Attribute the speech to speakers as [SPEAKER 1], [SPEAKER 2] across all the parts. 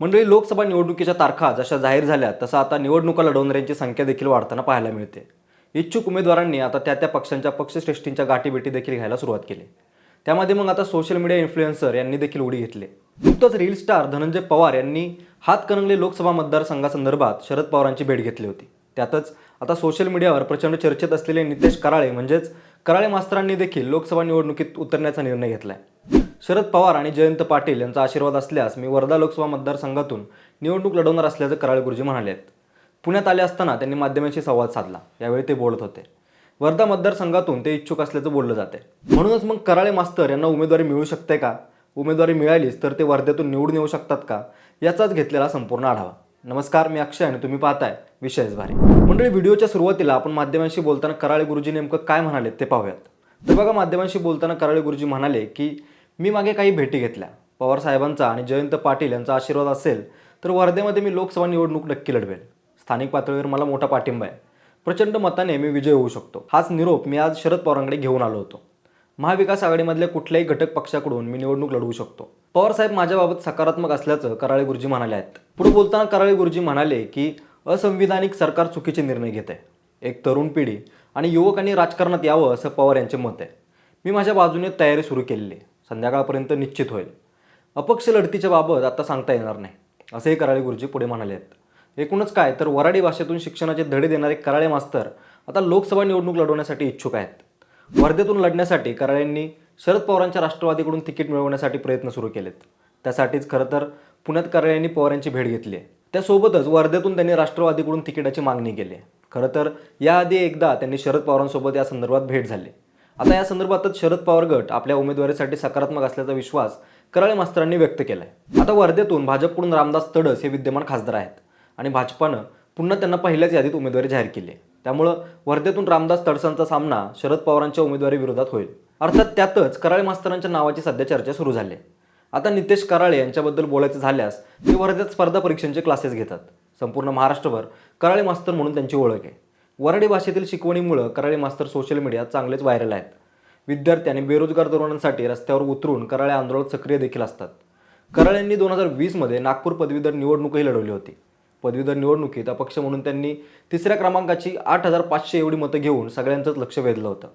[SPEAKER 1] मंडळी लोकसभा निवडणुकीच्या तारखा जशा जाहीर झाल्या तसं आता निवडणुका लढवणाऱ्यांची संख्या देखील वाढताना पाहायला मिळते. इच्छुक उमेदवारांनी आता त्या त्या पक्षांच्या पक्षश्रेष्ठींच्या गाठीभेटी देखील घ्यायला सुरुवात केली. त्यामध्ये मग आता सोशल मीडिया इन्फ्लुएन्सर यांनी देखील उडी घेतली. नुकतंच रील स्टार धनंजय पवार यांनी हातकणंगले लोकसभा मतदारसंघासंदर्भात शरद पवारांची भेट घेतली होती. त्यातच आता सोशल मीडियावर प्रचंड चर्चेत असलेले नितेश कराळे म्हणजेच कराळे मास्तरांनी देखील लोकसभा निवडणुकीत उतरण्याचा निर्णय घेतला आहे शरद पवार आणि जयंत पाटील यांचा आशीर्वाद असल्यास मी वर्धा लोकसभा मतदारसंघातून निवडणूक लढवणार असल्याचं कराळे गुरुजी म्हणाले आहेत पुण्यात आले असताना त्यांनी माध्यमांशी संवाद साधला. यावेळी ते बोलत होते. वर्धा मतदारसंघातून ते इच्छुक असल्याचं बोललं जाते म्हणूनच मग कराळे मास्तर यांना उमेदवारी मिळू शकते का? उमेदवारी मिळालीच तर ते वर्ध्यातून निवडून येऊ शकतात का? याचाच घेतलेला संपूर्ण आढावा. नमस्कार मी अक्षय आणि तुम्ही पाहताय विशेष भारी. मंडळी व्हिडिओच्या सुरुवातीला आपण माध्यमांशी बोलताना कराळे गुरुजी नेमकं काय म्हणाले ते पाहूयात. तर बघा माध्यमांशी बोलताना कराळे गुरुजी म्हणाले की मी मागे काही भेटी घेतल्या. पवार साहेबांचा आणि जयंत पाटील यांचा आशीर्वाद असेल तर वर्धेमध्ये मी लोकसभा निवडणूक नक्की लढवेल. स्थानिक पातळीवर मला मोठा पाठिंबा आहे. प्रचंड मताने मी विजय होऊ शकतो. हाच निरोप मी आज शरद पवारांकडे घेऊन आलो होतो. महाविकास आघाडीमधल्या कुठल्याही घटक पक्षाकडून मी निवडणूक लढवू शकतो. पवार साहेब माझ्याबाबत सकारात्मक असल्याचं कराळे गुरुजी म्हणाले आहेत. पुढे बोलताना कराळे गुरुजी म्हणाले की असंविधानिक सरकार चुकीचे निर्णय घेत. आहे एक तरुण पिढी आणि युवकांनी राजकारणात यावं असं पवार यांचे मत आहे. मी माझ्या बाजूने तयारी सुरू केलेली आहे. संध्याकाळपर्यंत निश्चित होईल. अपक्ष लढतीच्या बाबत आता सांगता येणार नाही. असेही कराळे गुरुजी पुढे म्हणाले आहेत. एकूणच काय तर वराडी भाषेतून शिक्षणाचे धडे देणारे कराळे मास्तर आता लोकसभा निवडणूक लढवण्यासाठी इच्छुक आहेत. वर्धेतून लढण्यासाठी कराळेंनी शरद पवारांच्या राष्ट्रवादीकडून तिकीट मिळवण्यासाठी प्रयत्न सुरू केलेत. त्यासाठीच खरं तर पुण्यात कराळेंनी पवार यांची भेट घेतली आहे. त्यासोबतच वर्धेतून त्यांनी राष्ट्रवादीकडून तिकिटाची मागणी केली आहे. खरं तर याआधी एकदा त्यांनी शरद पवारांसोबत या संदर्भात भेट झाली. आता या संदर्भातच शरद पवार गट आपल्या उमेदवारीसाठी सकारात्मक असल्याचा विश्वास कराळे मास्तरांनी व्यक्त केलाय. आता वर्धेतून भाजपकडून रामदास तडस हे विद्यमान खासदार आहेत आणि भाजपानं पुन्हा त्यांना पहिल्याच यादीत उमेदवारी जाहीर केली आहे. त्यामुळं वर्धेतून रामदास तडसांचा सामना शरद पवारांच्या उमेदवारी विरोधात होईल. अर्थात त्यातच कराळे मास्तरांच्या नावाची सध्या चर्चा सुरू झाली आहे. आता नितेश कराळे यांच्याबद्दल बोलायचं झाल्यास ते वर्ध्यात स्पर्धा परीक्षांचे क्लासेस घेतात. संपूर्ण महाराष्ट्रभर कराळे मास्तर म्हणून त्यांची ओळख आहे. वराडी भाषेतील शिकवणीमुळं कराळे मास्तर सोशल मीडियात चांगलेच व्हायरल आहेत. विद्यार्थी आणि बेरोजगार तरुणांसाठी रस्त्यावर उतरून कराळे आंदोलनात सक्रिय देखील असतात. कराळ यांनी दोन हजार वीसमध्ये नागपूर पदवीधर निवडणूकही लढवली होती. पदवीधर निवडणुकीत अपक्ष म्हणून त्यांनी तिसऱ्या क्रमांकाची आठ हजार पाचशे एवढी मतं घेऊन सगळ्यांचंच लक्ष वेधलं होतं.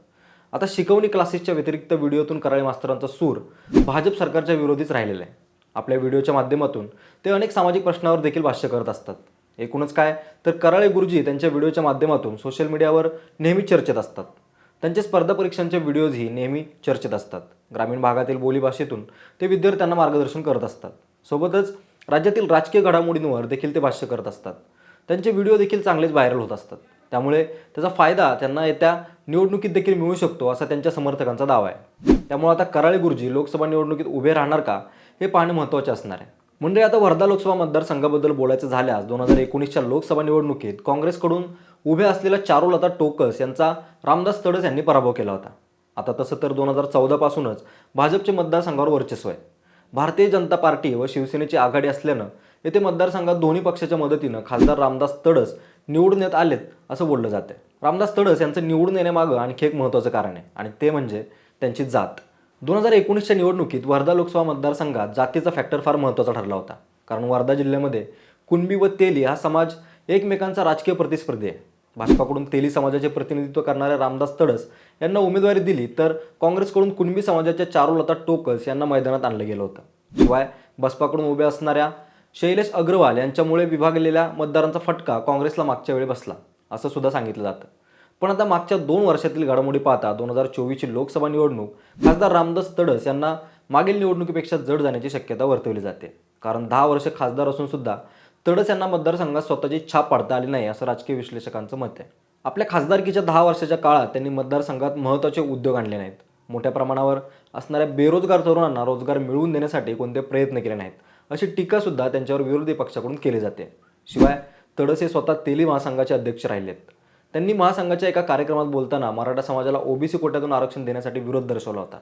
[SPEAKER 1] आता शिकवणी क्लासेसच्या व्यतिरिक्त व्हिडिओतून कराळे मास्तरांचा सूर भाजप सरकारच्या विरोधीच राहिलेला आहे. आपल्या व्हिडिओच्या माध्यमातून ते अनेक सामाजिक प्रश्नावर देखील भाष्य करत असतात. एकूणच काय? तर कराळे गुरुजी त्यांच्या व्हिडिओच्या माध्यमातून सोशल मीडियावर नेहमी चर्चेत असतात. त्यांचे स्पर्धा परीक्षांचे व्हिडिओजही नेहमी चर्चेत असतात. ग्रामीण भागातील बोलीभाषेतून ते विद्यार्थ्यांना मार्गदर्शन करत असतात. सोबतच राज्यातील राजकीय घडामोडींवर देखील ते भाष्य करत असतात. त्यांचे व्हिडिओ देखील चांगलेच व्हायरल होत असतात. त्यामुळे त्याचा फायदा त्यांना येत्या निवडणुकीत देखील मिळू शकतो असा त्यांच्या समर्थकांचा दावा आहे. त्यामुळे आता कराळे गुरुजी लोकसभा निवडणुकीत उभे राहणार का हे पाहणे महत्त्वाचे असणार आहे. म्हणजे आता वर्धा लोकसभा मतदारसंघाबद्दल बोलायचं झाल्यास दोन हजार एकोणीसच्या लोकसभा निवडणुकीत काँग्रेसकडून उभे असलेल्या चारुलता टोकस यांचा रामदास तडस यांनी पराभव केला होता. आता तसं तर दोन हजार चौदापासूनच भाजपचे मतदारसंघावर वर्चस्व आहे. भारतीय जनता पार्टी व शिवसेनेची आघाडी असल्यानं येथे मतदारसंघात दोन्ही पक्षाच्या मदतीनं खासदार रामदास तडस निवडून येत आलेत असं बोललं जाते रामदास तडस यांचं निवडून येण्यामागं आणखी एक महत्त्वाचं कारण आहे आणि ते म्हणजे त्यांची जात. दोन हजार एकोणीसच्या निवडणुकीत वर्धा लोकसभा मतदारसंघात जातीचा फॅक्टर फार महत्त्वाचा ठरला होता. कारण वर्धा जिल्ह्यामध्ये कुणबी व तेली हा समाज एकमेकांचा राजकीय प्रतिस्पर्धी आहे. भाजपाकडून तेली समाजाचे प्रतिनिधित्व करणाऱ्या रामदास तडस यांना उमेदवारी दिली तर काँग्रेसकडून कुणबी समाजाच्या चारुलता टोकस यांना मैदानात आणलं गेलं होतं. शिवाय बसपाकडून उभ्या असणाऱ्या शैलेश अग्रवाल यांच्यामुळे विभागलेल्या मतदारांचा फटका काँग्रेसला मागच्या वेळी बसला असं सुद्धा सांगितलं जातं. पण आता मागच्या दोन वर्षातील घडामोडी पाहता दोन हजार चोवीसची लोकसभा निवडणूक खासदार रामदास तडस यांना मागील निवडणुकीपेक्षा जड जाण्याची शक्यता वर्तवली जाते. कारण दहा वर्ष खासदार असून सुद्धा तडस यांना मतदारसंघात स्वतःची छाप पाडता आली नाही असं राजकीय विश्लेषकांचं मत आहे. आपल्या खासदारकीच्या दहा वर्षाच्या काळात त्यांनी मतदारसंघात महत्त्वाचे उद्योग आणले नाहीत. मोठ्या प्रमाणावर असणाऱ्या बेरोजगार तरुणांना रोजगार मिळवून देण्यासाठी कोणते प्रयत्न केले नाहीत अशी टीकासुद्धा त्यांच्यावर विरोधी पक्षाकडून केली जाते. शिवाय तडस हे स्वतः तेली महासंघाचे अध्यक्ष राहिलेत. त्यांनी महासंघाच्या एका कार्यक्रमात बोलताना मराठा समाजाला ओबीसी कोट्यातून आरक्षण देण्यासाठी विरोध दर्शवला होता.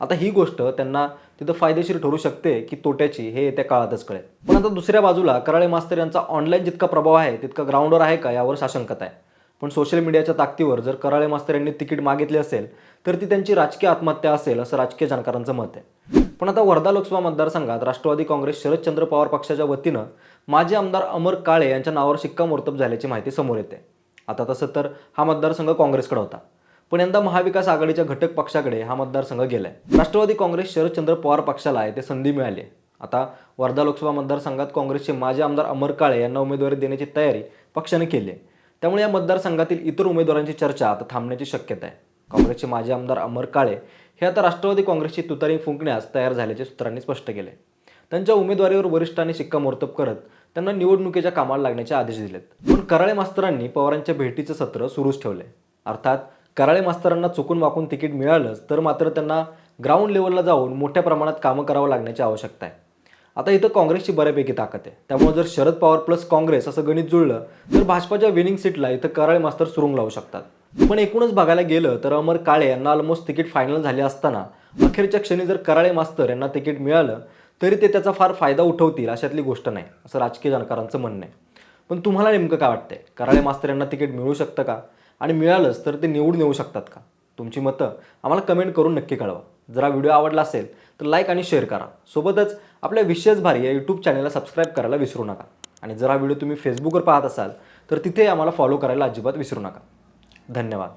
[SPEAKER 1] आता ही गोष्ट त्यांना तिथं फायदेशीर ठरू शकते की तोट्याची हे येत्या काळातच कळेल. पण आता दुसऱ्या बाजूला कराळे मास्तर यांचा ऑनलाईन जितका प्रभाव आहे तितका ग्राउंडवर आहे का यावर साशंकता आहे. पण सोशल मीडियाच्या ताकदीवर जर कराळे मास्तर यांनी तिकीट मागितले असेल तर ती त्यांची राजकीय आत्महत्या असेल असं राजकीय जाणकारांचं मत आहे. पण आता वर्धा लोकसभा मतदारसंघात राष्ट्रवादी काँग्रेस शरदचंद्र पवार पक्षाच्या वतीनं माजी आमदार अमर काळे यांच्या नावावर शिक्कामोर्तब झाल्याची माहिती समोर येते. आता तसं तर हा मतदारसंघ काँग्रेसकडे होता. पण यंदा महाविकास आघाडीच्या घटक पक्षाकडे हा मतदारसंघ गेलाय. राष्ट्रवादी काँग्रेस शरदचंद्र पवार पक्षाला येथे संधी मिळाली आता वर्धा लोकसभा मतदारसंघात काँग्रेसचे माजी आमदार अमर काळे यांना उमेदवारी देण्याची तयारी पक्षाने केली आहे. त्यामुळे या मतदारसंघातील इतर उमेदवारांची चर्चा आता थांबण्याची शक्यता आहे. काँग्रेसचे माजी आमदार अमर काळे हे आता राष्ट्रवादी काँग्रेसची तुतारी फुंकण्यास तयार झाल्याचे सूत्रांनी स्पष्ट केले त्यांच्या उमेदवारीवर वरिष्ठांनी शिक्कामोर्तब करत त्यांना निवडणुकीच्या कामाला लागण्याचे आदेश दिलेत. पण कराळे मास्तरांनी पवारांच्या भेटीचं सत्र सुरूच ठेवलंय. अर्थात कराळे मास्तरांना चुकून वाकून तिकीट मिळालंच तर मात्र त्यांना ग्राउंड लेवलला जाऊन मोठ्या प्रमाणात कामं करावं लागण्याची आवश्यकता आहे. आता इथं काँग्रेसची बऱ्यापैकी ताकद आहे. त्यामुळे जर शरद पवार प्लस काँग्रेस असं गणित जुळलं तर भाजपाच्या विनिंग सीटला इथं कराळे मास्तर सुरुंग लावू शकतात. पण एकूणच बघायला गेलं तर अमर काळे यांना ऑलमोस्ट तिकीट फायनल झाले असताना अखेरच्या क्षणी जर कराळे मास्तर यांना तिकीट मिळालं तरी ते त्याचा फार फायदा उठवतील अशातली गोष्ट नाही. असं राजकीय जाणकारांचं म्हणणं आहे. पण तुम्हाला नेमकं काय वाटतंय? कराळे मास्तर यांना तिकीट मिळू शकतं का? आणि मिळालंच तर ते निवडून येऊ शकतात का? तुमची मतं आम्हाला कमेंट करून नक्की कळवा. जरा व्हिडिओ आवडला असेल तर लाईक आणि शेअर करा. सोबतच आपल्या विशेष भारी या यूट्यूब चॅनलला सबस्क्राईब करायला विसरू नका. आणि जरा व्हिडिओ तुम्ही फेसबुकवर पाहत असाल तर तिथे आम्हाला फॉलो करायला अजिबात विसरू नका. धन्यवाद.